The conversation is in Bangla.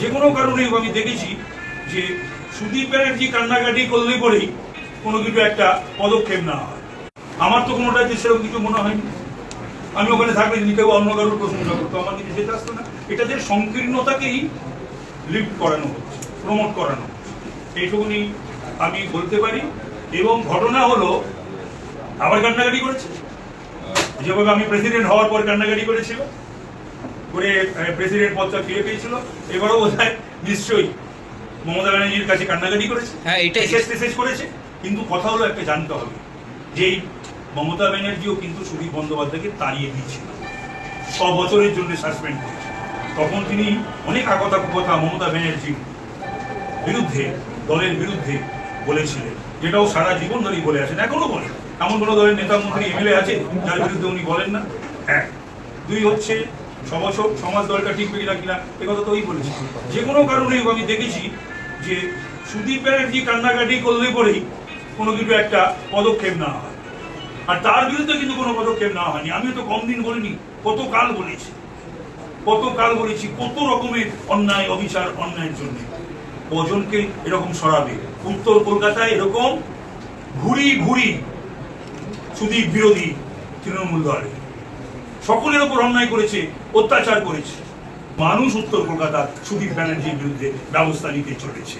যে কোনো কারণে আমি দেখেছি যে সুদীপ ব্যানার্জি কান্নাকাটি করলে পরেই কোনো কিছু একটা পদক্ষেপ না হয়। আমার তো কোনোটাতে সেরকম কিছু মনে হয়নি। আমি ওখানে থাকলে যদি কেউ অন্য কারোর প্রশংসা করতো, আমার কিছু যেতে আসতো না। এটাদের সংকীর্ণতাকেই লিফট করানো হচ্ছে প্রমোট করানো এইটুকুনি আমি বলতে পারি। এবং ঘটনা হলো, আবার কান্নাকাটি করেছে? যেভাবে আমি প্রেসিডেন্ট হওয়ার পর কান্নাকাটি করেছিল। করে প্রেসিডেন্ট পদটা ফিরে পেয়েছিল। এবারও বোধ হয় নিশ্চয়ই মমতা ব্যানার্জির কাছে কান্নাকাটি করেছে। হ্যাঁ, এটাই- শেষ শেষ করেছে। কিন্তু কথা হলো একটা জানতে হবে যে মমতা ব্যানার্জিও কিন্তু সুদীপ বন্দ্যোপাধ্যায়কে তাড়িয়ে দিয়েছিল। ছ বছরের জন্য সাসপেন্ড করেছে। তখন তিনি অনেক আগতা কথা মমতা ব্যানার্জির বিরুদ্ধে দলের বিরুদ্ধে বলেছিলেন। যেটাও সারা জীবন ধরেই বলে আসেন এখনও বলেন এমন কোনো দলের নেতা মন্ত্রী এমএলএ আছে? যার বিরুদ্ধে উনি বলেন না? এক দুই হচ্ছে সমাজ সমাজ দলটা টিকবে কিনা কিনা, এ কথা তো ওই বলেছি। যে কোনো কারণে আমি দেখেছি যে সুদীপ ব্যানার্জি কান্নাকাটি করলে পরেই কোনো কিছু একটা পদক্ষেপ না হয়। আর তার বিরুদ্ধে কিন্তু কোনো পদক্ষেপ নেওয়া হয়নি। আমি তো কম দিন বলিনি, কত কাল বলেছি। কত কাল বলেছি, কত রকমের অন্যায়, অবিচার, অন্যায়ের জন্য। কজনকে এরকম সরাবে? উত্তর কলকাতায় এরকম ঘুরি ঘুরি সুদীপ বিরোধী তৃণমূল দলে। সকলের ওপর অন্যায় করেছে, অত্যাচার করেছে। মানুষ উত্তর কলকাতা সুদীপ ব্যানার্জির বিরুদ্ধে ব্যবস্থা নিতে চলেছে।